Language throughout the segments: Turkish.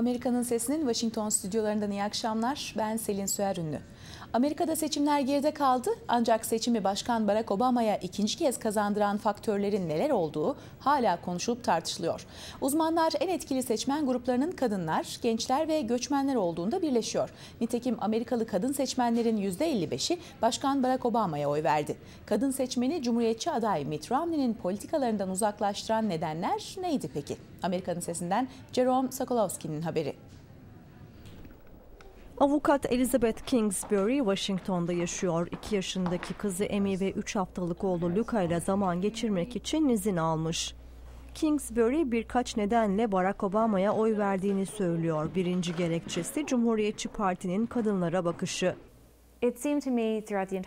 Amerika'nın Sesi'nin Washington stüdyolarından iyi akşamlar. Ben Selin Süer Ünlü. Amerika'da seçimler geride kaldı ancak seçimi Başkan Barack Obama'ya ikinci kez kazandıran faktörlerin neler olduğu hala konuşulup tartışılıyor. Uzmanlar en etkili seçmen gruplarının kadınlar, gençler ve göçmenler olduğunda birleşiyor. Nitekim Amerikalı kadın seçmenlerin %55'i Başkan Barack Obama'ya oy verdi. Kadın seçmeni Cumhuriyetçi aday Mitt Romney'nin politikalarından uzaklaştıran nedenler neydi peki? Amerika'nın sesinden Jerome Sokolowski'nin haberi. Avukat Elizabeth Kingsbury Washington'da yaşıyor. 2 yaşındaki kızı Amy ve 3 haftalık oğlu Luca ile zaman geçirmek için izin almış. Kingsbury birkaç nedenle Barack Obama'ya oy verdiğini söylüyor. Birinci gerekçesi Cumhuriyetçi Parti'nin kadınlara bakışı.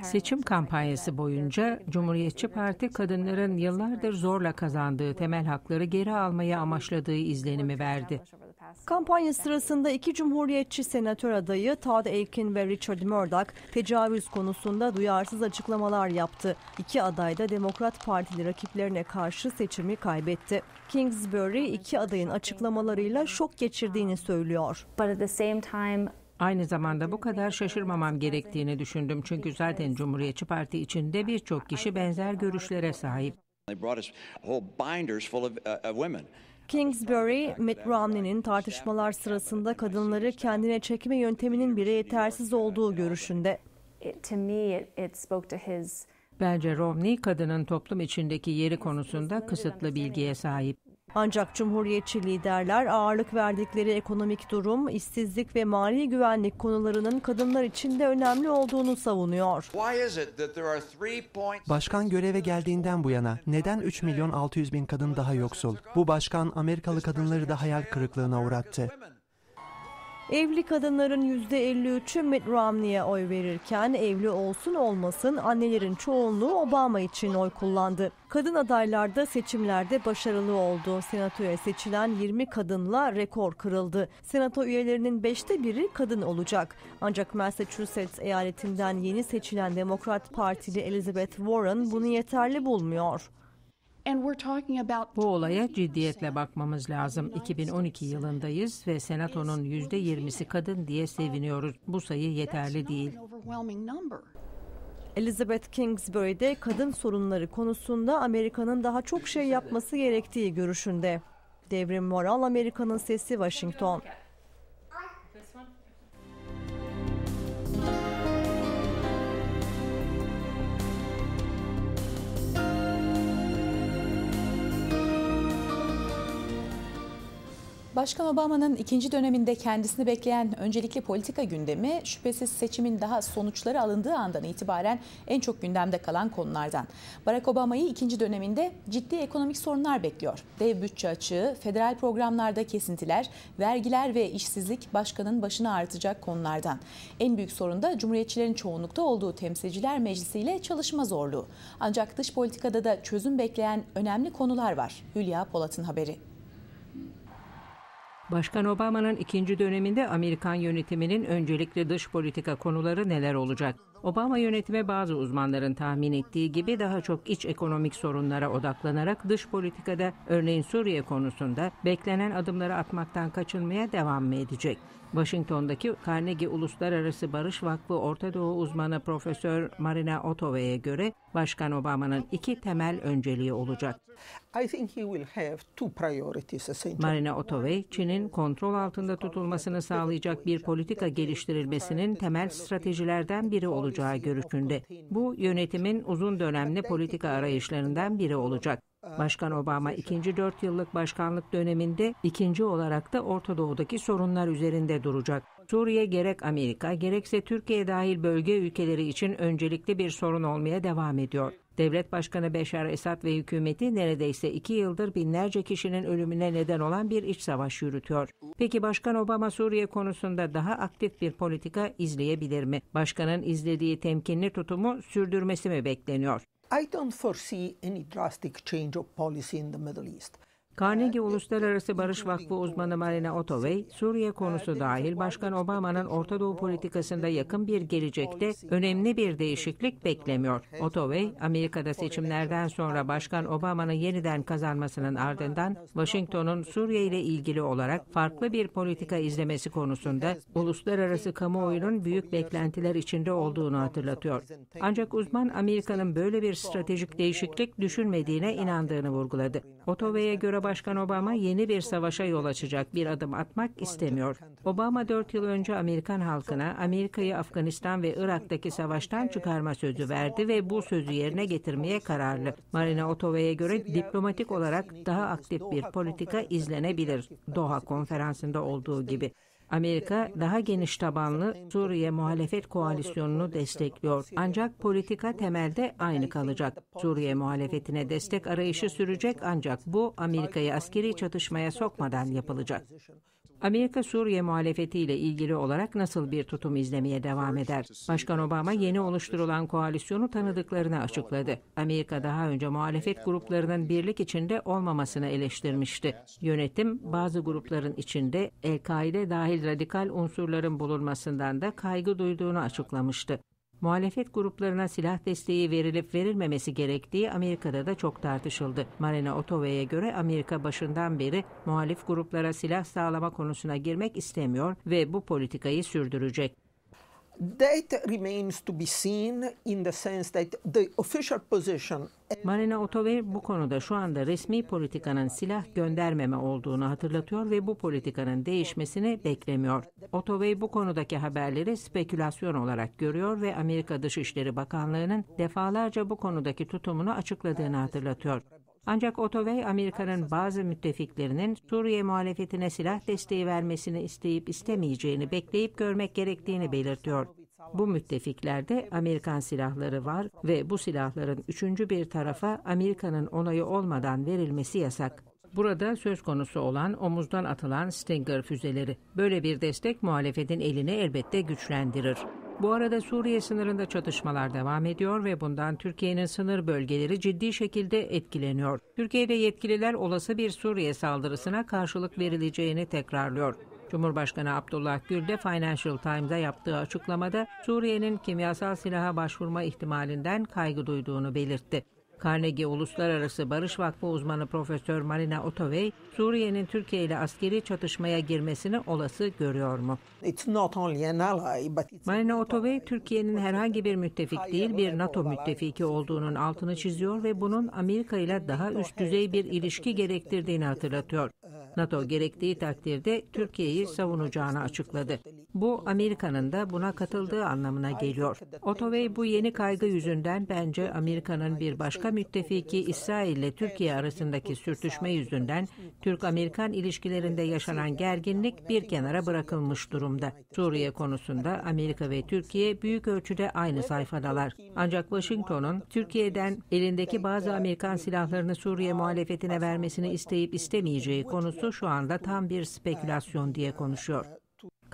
Seçim kampanyası boyunca Cumhuriyetçi Parti kadınların yıllardır zorla kazandığı temel hakları geri almayı amaçladığı izlenimi verdi. Kampanya sırasında iki Cumhuriyetçi senatör adayı Todd Akin ve Richard Murdoch tecavüz konusunda duyarsız açıklamalar yaptı. İki aday da Demokrat Partili rakiplerine karşı seçimi kaybetti. Kingsbury iki adayın açıklamalarıyla şok geçirdiğini söylüyor. But at the same time Aynı zamanda bu kadar şaşırmamam gerektiğini düşündüm çünkü zaten Cumhuriyetçi Parti içinde birçok kişi benzer görüşlere sahip. Kingsbury, Mitt Romney'nin tartışmalar sırasında kadınları kendine çekme yönteminin bile yetersiz olduğu görüşünde. Bence Romney kadının toplum içindeki yeri konusunda kısıtlı bilgiye sahip. Ancak Cumhuriyetçi liderler ağırlık verdikleri ekonomik durum, işsizlik ve mali güvenlik konularının kadınlar için de önemli olduğunu savunuyor. Başkan göreve geldiğinden bu yana neden 3 milyon 600 bin kadın daha yoksul? Bu başkan Amerikalı kadınları da hayal kırıklığına uğrattı. Evli kadınların %53'ü Mitt Romney'e oy verirken evli olsun olmasın annelerin çoğunluğu Obama için oy kullandı. Kadın adaylar da seçimlerde başarılı oldu. Senatoya seçilen 20 kadınla rekor kırıldı. Senato üyelerinin 5'te biri kadın olacak. Ancak Massachusetts eyaletinden yeni seçilen Demokrat Partili Elizabeth Warren bunu yeterli bulmuyor. Bu olaya ciddiyetle bakmamız lazım. 2012 yılındayız ve senatonun %20'si kadın diye seviniyoruz. Bu sayı yeterli değil. Elizabeth Kingsbury de kadın sorunları konusunda Amerika'nın daha çok şey yapması gerektiği görüşünde. Devrim Moral Amerika'nın Sesi Washington. Başkan Obama'nın ikinci döneminde kendisini bekleyen öncelikli politika gündemi şüphesiz seçimin daha sonuçları alındığı andan itibaren en çok gündemde kalan konulardan. Barack Obama'yı ikinci döneminde ciddi ekonomik sorunlar bekliyor. Dev bütçe açığı, federal programlarda kesintiler, vergiler ve işsizlik başkanın başını ağrıtacak konulardan. En büyük sorun da Cumhuriyetçilerin çoğunlukta olduğu Temsilciler Meclisi ile çalışma zorluğu. Ancak dış politikada da çözüm bekleyen önemli konular var. Hülya Polat'ın haberi. Başkan Obama'nın ikinci döneminde Amerikan yönetiminin öncelikli dış politika konuları neler olacak? Obama yönetimi bazı uzmanların tahmin ettiği gibi daha çok iç ekonomik sorunlara odaklanarak dış politikada örneğin Suriye konusunda beklenen adımları atmaktan kaçınmaya devam mı edecek? Washington'daki Carnegie Uluslararası Barış Vakfı Orta Doğu uzmanı Profesör Marina Otova'ya göre Başkan Obama'nın iki temel önceliği olacak. Marina Otovey, Çin'in kontrol altında tutulmasını sağlayacak bir politika geliştirilmesinin temel stratejilerden biri olacağı görüşünde. Bu yönetimin uzun dönemli politika arayışlarından biri olacak. Başkan Obama ikinci dört yıllık başkanlık döneminde ikinci olarak da Orta Doğu'daki sorunlar üzerinde duracak. Suriye gerek Amerika gerekse Türkiye dahil bölge ülkeleri için öncelikli bir sorun olmaya devam ediyor. Devlet Başkanı Beşar Esad ve hükümeti neredeyse iki yıldır binlerce kişinin ölümüne neden olan bir iç savaş yürütüyor. Peki Başkan Obama Suriye konusunda daha aktif bir politika izleyebilir mi? Başkanın izlediği temkinli tutumu sürdürmesi mi bekleniyor? I don't foresee any drastic change of policy in the Middle East. Carnegie Uluslararası Barış Vakfı uzmanı Marina Otovey, Suriye konusu dahil Başkan Obama'nın Orta Doğu politikasında yakın bir gelecekte önemli bir değişiklik beklemiyor. Otovey, Amerika'da seçimlerden sonra Başkan Obama'nın yeniden kazanmasının ardından Washington'un Suriye ile ilgili olarak farklı bir politika izlemesi konusunda uluslararası kamuoyunun büyük beklentiler içinde olduğunu hatırlatıyor. Ancak uzman Amerika'nın böyle bir stratejik değişiklik düşünmediğine inandığını vurguladı. Otovey'e göre Başkan Obama yeni bir savaşa yol açacak bir adım atmak istemiyor. Obama 4 yıl önce Amerikan halkına Amerika'yı Afganistan ve Irak'taki savaştan çıkarma sözü verdi ve bu sözü yerine getirmeye kararlı. Marina Otovey'e göre diplomatik olarak daha aktif bir politika izlenebilir. Doha konferansında olduğu gibi. Amerika daha geniş tabanlı Suriye muhalefet koalisyonunu destekliyor. Ancak politika temelde aynı kalacak. Suriye muhalefetine destek arayışı sürecek ancak bu Amerika'yı askeri çatışmaya sokmadan yapılacak. Amerika Suriye muhalefetiyle ilgili olarak nasıl bir tutum izlemeye devam eder? Başkan Obama yeni oluşturulan koalisyonu tanıdıklarını açıkladı. Amerika daha önce muhalefet gruplarının birlik içinde olmamasını eleştirmişti. Yönetim bazı grupların içinde El-Kaide dahil radikal unsurların bulunmasından da kaygı duyduğunu açıklamıştı. Muhalefet gruplarına silah desteği verilip verilmemesi gerektiği Amerika'da da çok tartışıldı. Marina Otovey'e göre Amerika başından beri muhalif gruplara silah sağlama konusuna girmek istemiyor ve bu politikayı sürdürecek. Marina Otovey bu konuda şu anda resmi politikanın silah göndermeme olduğunu hatırlatıyor ve bu politikanın değişmesini beklemiyor. Otovey bu konudaki haberleri spekülasyon olarak görüyor ve Amerika Dışişleri Bakanlığı'nın defalarca bu konudaki tutumunu açıkladığını hatırlatıyor. Ancak Otovey, Amerika'nın bazı müttefiklerinin Suriye muhalefetine silah desteği vermesini isteyip istemeyeceğini bekleyip görmek gerektiğini belirtiyor. Bu müttefiklerde Amerikan silahları var ve bu silahların üçüncü bir tarafa Amerika'nın onayı olmadan verilmesi yasak. Burada söz konusu olan omuzdan atılan Stinger füzeleri. Böyle bir destek muhalefetin elini elbette güçlendirir. Bu arada Suriye sınırında çatışmalar devam ediyor ve bundan Türkiye'nin sınır bölgeleri ciddi şekilde etkileniyor. Türkiye'de yetkililer olası bir Suriye saldırısına karşılık verileceğini tekrarlıyor. Cumhurbaşkanı Abdullah Gül de Financial Times'a yaptığı açıklamada Suriye'nin kimyasal silaha başvurma ihtimalinden kaygı duyduğunu belirtti. Carnegie Uluslararası Barış Vakfı uzmanı Profesör Marina Otovey, Suriye'nin Türkiye ile askeri çatışmaya girmesini olası görüyor mu? Marina Otovey, Türkiye'nin herhangi bir müttefik değil bir NATO müttefiki olduğunun altını çiziyor ve bunun Amerika ile daha üst düzey bir ilişki gerektirdiğini hatırlatıyor. NATO gerektiği takdirde Türkiye'yi savunacağını açıkladı. Bu Amerika'nın da buna katıldığı anlamına geliyor. Otovey bu yeni kaygı yüzünden bence Amerika'nın bir başka müttefiki İsrail ile Türkiye arasındaki sürtüşme yüzünden Türk-Amerikan ilişkilerinde yaşanan gerginlik bir kenara bırakılmış durumda. Suriye konusunda Amerika ve Türkiye büyük ölçüde aynı sayfadalar. Ancak Washington'un Türkiye'den elindeki bazı Amerikan silahlarını Suriye muhalefetine vermesini isteyip istemeyeceği konusu şu anda tam bir spekülasyon diye konuşuyor.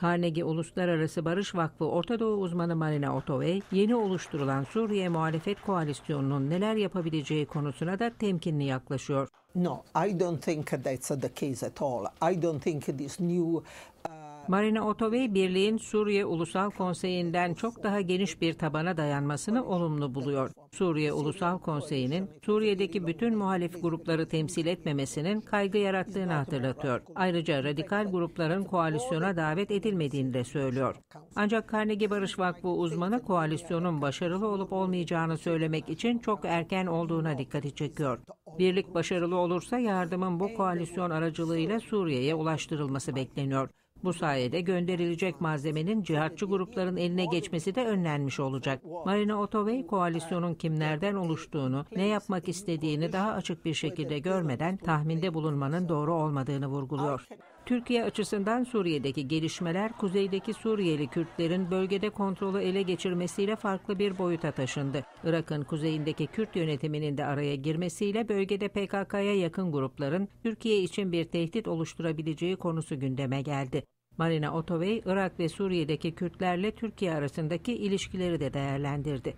Carnegie Uluslararası Barış Vakfı Orta Doğu uzmanı Marina Otovey, yeni oluşturulan Suriye Muhalefet Koalisyonu'nun neler yapabileceği konusuna da temkinli yaklaşıyor. No, I don't think that's the case at all. I don't think this new Marina Otovey, birliğin Suriye Ulusal Konseyi'nden çok daha geniş bir tabana dayanmasını olumlu buluyor. Suriye Ulusal Konseyi'nin Suriye'deki bütün muhalif grupları temsil etmemesinin kaygı yarattığını hatırlatıyor. Ayrıca radikal grupların koalisyona davet edilmediğini de söylüyor. Ancak Carnegie Barış Vakfı uzmanı koalisyonun başarılı olup olmayacağını söylemek için çok erken olduğuna dikkati çekiyor. Birlik başarılı olursa yardımın bu koalisyon aracılığıyla Suriye'ye ulaştırılması bekleniyor. Bu sayede gönderilecek malzemenin cihatçı grupların eline geçmesi de önlenmiş olacak. Marina Otovey koalisyonun kimlerden oluştuğunu, ne yapmak istediğini daha açık bir şekilde görmeden tahminde bulunmanın doğru olmadığını vurguluyor. Türkiye açısından Suriye'deki gelişmeler kuzeydeki Suriyeli Kürtlerin bölgede kontrolü ele geçirmesiyle farklı bir boyuta taşındı. Irak'ın kuzeyindeki Kürt yönetiminin de araya girmesiyle bölgede PKK'ya yakın grupların Türkiye için bir tehdit oluşturabileceği konusu gündeme geldi. Marina Otovey, Irak ve Suriye'deki Kürtlerle Türkiye arasındaki ilişkileri de değerlendirdi.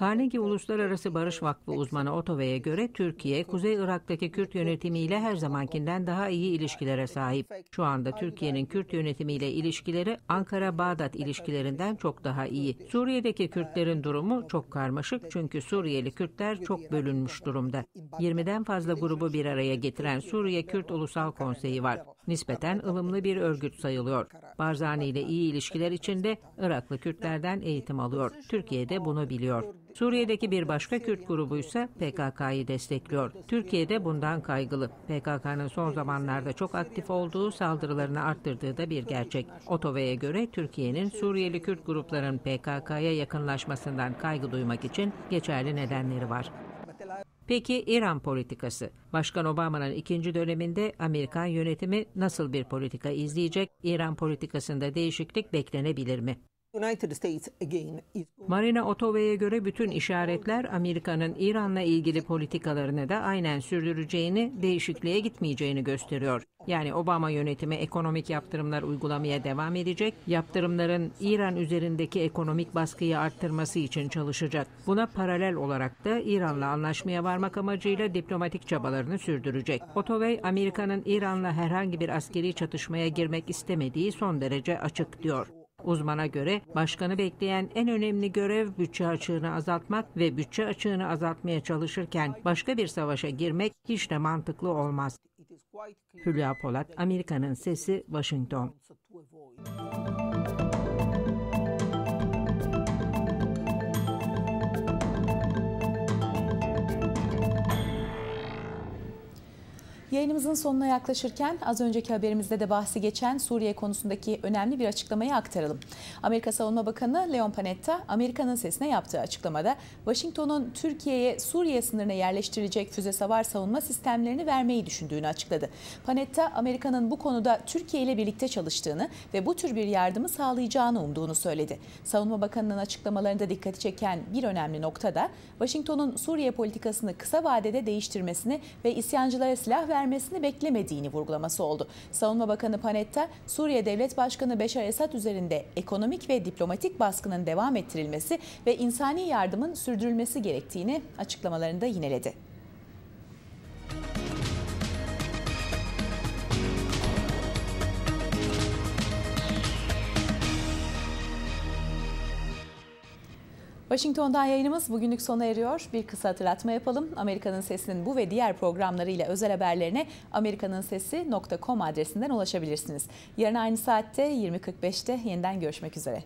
Carnegie Uluslararası Barış Vakfı uzmanı Otova'ya göre Türkiye, Kuzey Irak'taki Kürt yönetimiyle her zamankinden daha iyi ilişkilere sahip. Şu anda Türkiye'nin Kürt yönetimiyle ilişkileri Ankara-Bağdat ilişkilerinden çok daha iyi. Suriye'deki Kürtlerin durumu çok karmaşık çünkü Suriyeli Kürtler çok bölünmüş durumda. 20'den fazla grubu bir araya getiren Suriye Kürt Ulusal Konseyi var. Nispeten ılımlı bir örgüt sayılıyor. Barzani ile iyi ilişkiler içinde Iraklı Kürtlerden eğitim alıyor. Türkiye de bunu biliyor. Suriye'deki bir başka Kürt grubu ise PKK'yı destekliyor. Türkiye de bundan kaygılı. PKK'nın son zamanlarda çok aktif olduğu saldırılarını arttırdığı da bir gerçek. Otova'ya göre Türkiye'nin Suriyeli Kürt grupların PKK'ya yakınlaşmasından kaygı duymak için geçerli nedenleri var. Peki İran politikası? Başkan Obama'nın ikinci döneminde Amerikan yönetimi nasıl bir politika izleyecek? İran politikasında değişiklik beklenebilir mi? Marina Otova'ya göre bütün işaretler Amerika'nın İran'la ilgili politikalarını da aynen sürdüreceğini, değişikliğe gitmeyeceğini gösteriyor. Yani Obama yönetimi ekonomik yaptırımlar uygulamaya devam edecek, yaptırımların İran üzerindeki ekonomik baskıyı arttırması için çalışacak. Buna paralel olarak da İran'la anlaşmaya varmak amacıyla diplomatik çabalarını sürdürecek. Otovey, Amerika'nın İran'la herhangi bir askeri çatışmaya girmek istemediği son derece açık diyor. Uzmana göre başkanı bekleyen en önemli görev bütçe açığını azaltmak ve bütçe açığını azaltmaya çalışırken başka bir savaşa girmek hiç de mantıklı olmaz. Hülya Polat, Amerika'nın Sesi, Washington. Yayınımızın sonuna yaklaşırken az önceki haberimizde de bahsi geçen Suriye konusundaki önemli bir açıklamayı aktaralım. Amerika Savunma Bakanı Leon Panetta, Amerika'nın sesine yaptığı açıklamada Washington'un Türkiye'ye Suriye sınırına yerleştirilecek füze savar savunma sistemlerini vermeyi düşündüğünü açıkladı. Panetta, Amerika'nın bu konuda Türkiye ile birlikte çalıştığını ve bu tür bir yardımı sağlayacağını umduğunu söyledi. Savunma Bakanı'nın açıklamalarında dikkati çeken bir önemli nokta da Washington'un Suriye politikasını kısa vadede değiştirmesini ve isyancılara silah vermesini beklemediğini vurgulaması oldu. Savunma Bakanı Panetta, Suriye Devlet Başkanı Beşar Esad üzerinde ekonomik ve diplomatik baskının devam ettirilmesi ve insani yardımın sürdürülmesi gerektiğini açıklamalarında yineledi. Washington'dan yayınımız bugünlük sona eriyor. Bir kısa hatırlatma yapalım. Amerika'nın Sesi'nin bu ve diğer programlarıyla özel haberlerine amerikaninsesi.com adresinden ulaşabilirsiniz. Yarın aynı saatte 20.45'te yeniden görüşmek üzere.